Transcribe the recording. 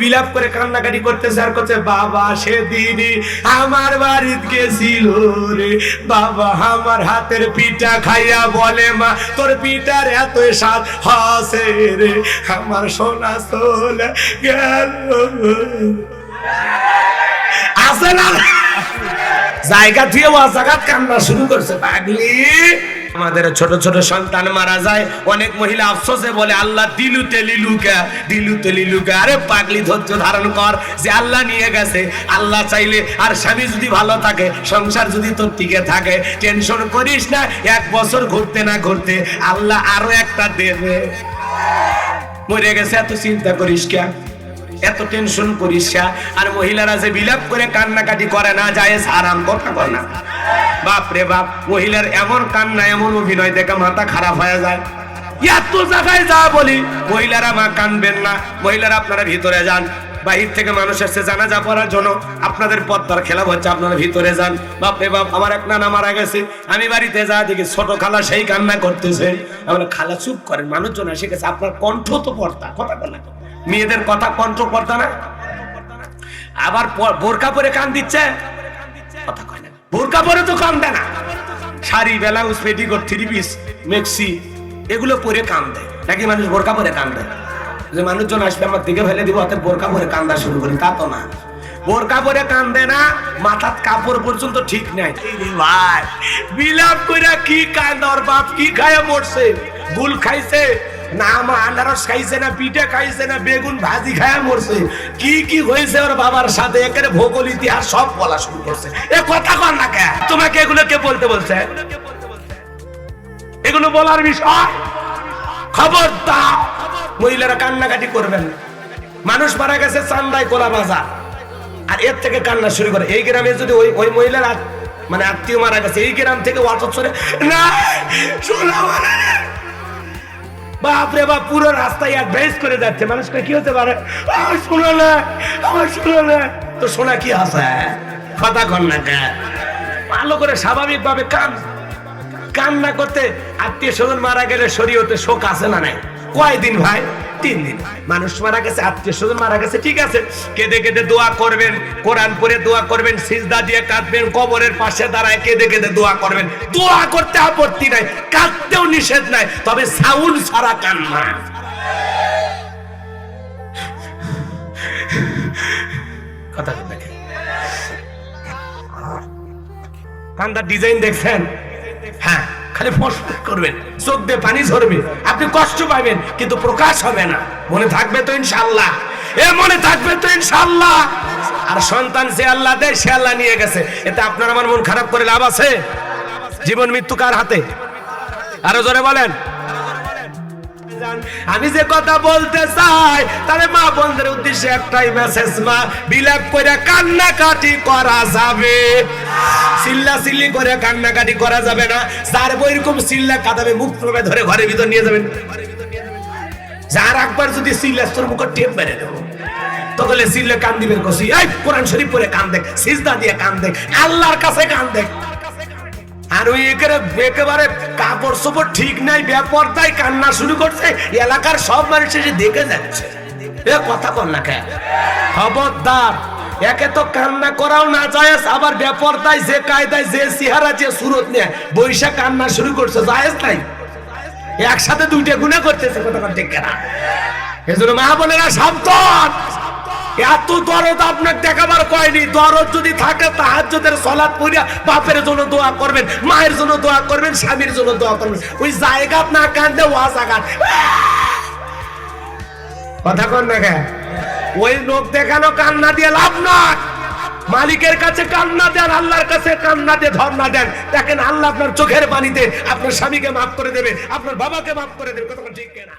বিলাপ করে কান্নাকাটি করতেছে আর করছে, বাবা আমার বাড়িতে গেছিল রে। বাবা, আমার হাতের পিঠা খাইয়া বলে, মা, তোর পিঠার এত স্বাদ হাসে রে। আমার সোনা গেল আছে না? জায়গা দিয়ে ওয়াজাগাত কান্না শুরু করছে, পাগলি। আমাদের ছোট ছোট সন্তান মারা যায়, অনেক মহিলা আফসোসে বলে, আল্লাহ দিলুতে লিলুকা দিলুতে লিলুকা। আরে পাগলি ধৈর্য ধারণ কর যে আল্লাহ নিয়ে গেছে। আল্লাহ চাইলে আর স্বামী যদি ভালো থাকে, সংসার যদি তোর টিকে থাকে, টেনশন করিস না, এক বছর ঘুরতে না ঘুরতে আল্লাহ আরও একটা দেবে। মরে গেছে, এত চিন্তা করিস কে? এত টেনশন করিস। আর মহিলারা যে বিলাপ করে কান্নাকাটি করে না যায় আরাম কথা কর না। বাপ রে বাপ, মহিলার এমন কান্না, এমন অভিনয় দেখে মাথা খারাপ হয়ে যায়। এত জায়গায় যা বলি, মহিলারা মা কানবেন না, মহিলারা আপনারা ভিতরে যান। বাহির থেকে মানুষ এসছে জানাজা পড়ার জন্য আপনাদের পদ্মার খেলা হচ্ছে, আপনারা ভিতরে যান। বাপ রে বাপ, আমার এক নানা মারা গেছে, আমি বাড়িতে যা দেখি, ছোট খালা সেই কান্না করতেছে। আমার খালা, চুপ করেন, মানুষজন এসে গেছে, আপনার কণ্ঠ তো পর্দা, কথা বলে মেয়েদের কথা কণ্ঠ পর্দা না? আবার বোরকা পরে কান দিচ্ছে? বোরকা পরে তো কান দেয় না। Sari, blouse, petticoat three piece maxi এগুলো পরে কান দেয় নাকি মানুষ বোরকা পরে কান দেয় যে মানুষজন আসবে আমার দিকে ফেলে দিব অত বোরকা পরে কান্দা শুরু করি। তা তো না। বোরকা পরে কান্দে না, মাথার কাপড় পর্যন্ত ঠিক নাই। ভাই, বিলাপ কইরা কি কান্দ? ওর বাপ কি খায় মরছে? ভুল খাইছে? না আমার আনারস খাইছে না, পিঠে খাইছে না, বেগুন ভাজি খায় মরছে। কি কি হয়েছে ওর বাবার সাথে? এখানে ভূগোল, ইতিহাস, সব বলা শুরু করছে। এ কথা কর না কে? তোমাকে এগুলো কে বলতে বলছে? এগুলো বলার বিষয়? খবর দাও মহিলারা কান্নাকাটি করবেন। মানুষ মারা গেছে চান্দাই কোলা বাজার। আর এর থেকে কান্না শুরু করে। এই গ্রামে যদি ওই ওই মহিলার মানে আত্মীয় মারা গেছে, এই গ্রাম থেকে ওয়াটস চলে না! শোনা বাপরে বাপ, পুরো রাস্তায় অ্যাডভাইস করে যাচ্ছে। মানুষকে কি হতে পারে? আমার না আমার শোনো না। তো শোনা কি আছে? কথা কর না? ভালো করে স্বাভাবিক ভাবে কান, কান্না করতে আত্মীয় স্বজন মারা গেলে শরীয়তে শোক আছে না নাই? কয়দিন ভাই? তিন দিন। মানুষ মারা গেছে, আত্মীয় স্বজন মারা গেছে, ঠিক আছে? কেঁদে কেঁদে দোয়া করবেন, কোরআন পড়ে দোয়া করবেন, সিজদা দিয়ে কাঁদবেন, কবরের পাশে দাঁড়ায় কেঁদে কেঁদে দোয়া করবেন। দোয়া করতে আপত্তি নাই, কাঁদতেও নিষেধ নাই, তবে সাউন্ড ছাড়া কান্না কথা কান্দার ডিজাইন দেখছেন? হ্যাঁ। খালি ফস করবেন, চোখ দিয়ে পানি ঝরবে, আপনি কষ্ট পাবেন, কিন্তু প্রকাশ হবে না। মনে থাকবে তো ইনশাল্লাহ এ মনে থাকবে তো ইনশাল্লাহ আর সন্তান সে আল্লাহ দেয়, সে আল্লাহ নিয়ে গেছে। এতে আপনার আমার মন খারাপ করে লাভ আছে? জীবন মৃত্যু কার হাতে? আরও জোরে বলেন। আমি যে কথা বলতে চাই, তাহলে মা বন্ধের উদ্দেশ্যে একটাই মেসেজ মা, বিলাপ করে কান্নাকাটি করা যাবে। চিল্লা চিল্লি করে কান্নাকাটি করা যাবে না। যার বইরকম চিল্লা কাঁদাবে, মুখ ধরে ঘরের ভিতর নিয়ে যাবেন। যার একবার যদি চিল্লা, তোর মুখ টেপ মেরে দেবো। তখন চিল্লে কান দিবেন কষি এই, কোরআন শরীফ পরে কান দেখ, সিজদা দিয়ে কান দেখ, আল্লাহর কাছে কান দেখ। আর ওই একেবারে একেবারে কাপড় চোপড় ঠিক নাই, বেপরদায় কান্না শুরু করছে, এলাকার সব মানুষ এসে দেখে যাচ্ছে। এ কথা কর না কে? খবরদার, একে তো কান্না করাও না যায়, আবার বেপরদায় যে কায়দায়, যে চেহারা, যে সুরত নিয়ে বৈশা কান্না শুরু করছে জায়েজ নাই? একসাথে দুইটা গুণা করতেছে, কথা ঠিক না এজন্য মা বোনেরা সাবধান। এত দরদ আপনার দেখাবার কয়নি দরদ যদি থাকে, তাহাজ্জুদের সালাত পড়িয়া বাপের জন্য দোয়া করবেন, মায়ের জন্য দোয়া করবেন, স্বামীর জন্য দোয়া করবেন। ওই জায়গা না কান্দে ওয়া জায়গা কথা কন না কেন? ওই লোক দেখানো কান্না দিয়ে লাভ নয়। মালিকের কাছে কান্না দেন, আল্লাহর কাছে কান্না দিয়ে ধর্ণা দেন। দেখেন আল্লাহ আপনার চোখের পানিতে আপনার স্বামীকে মাফ করে দেবে, আপনার বাবাকে মাফ করে দেবে, কথা ঠিক কেনা?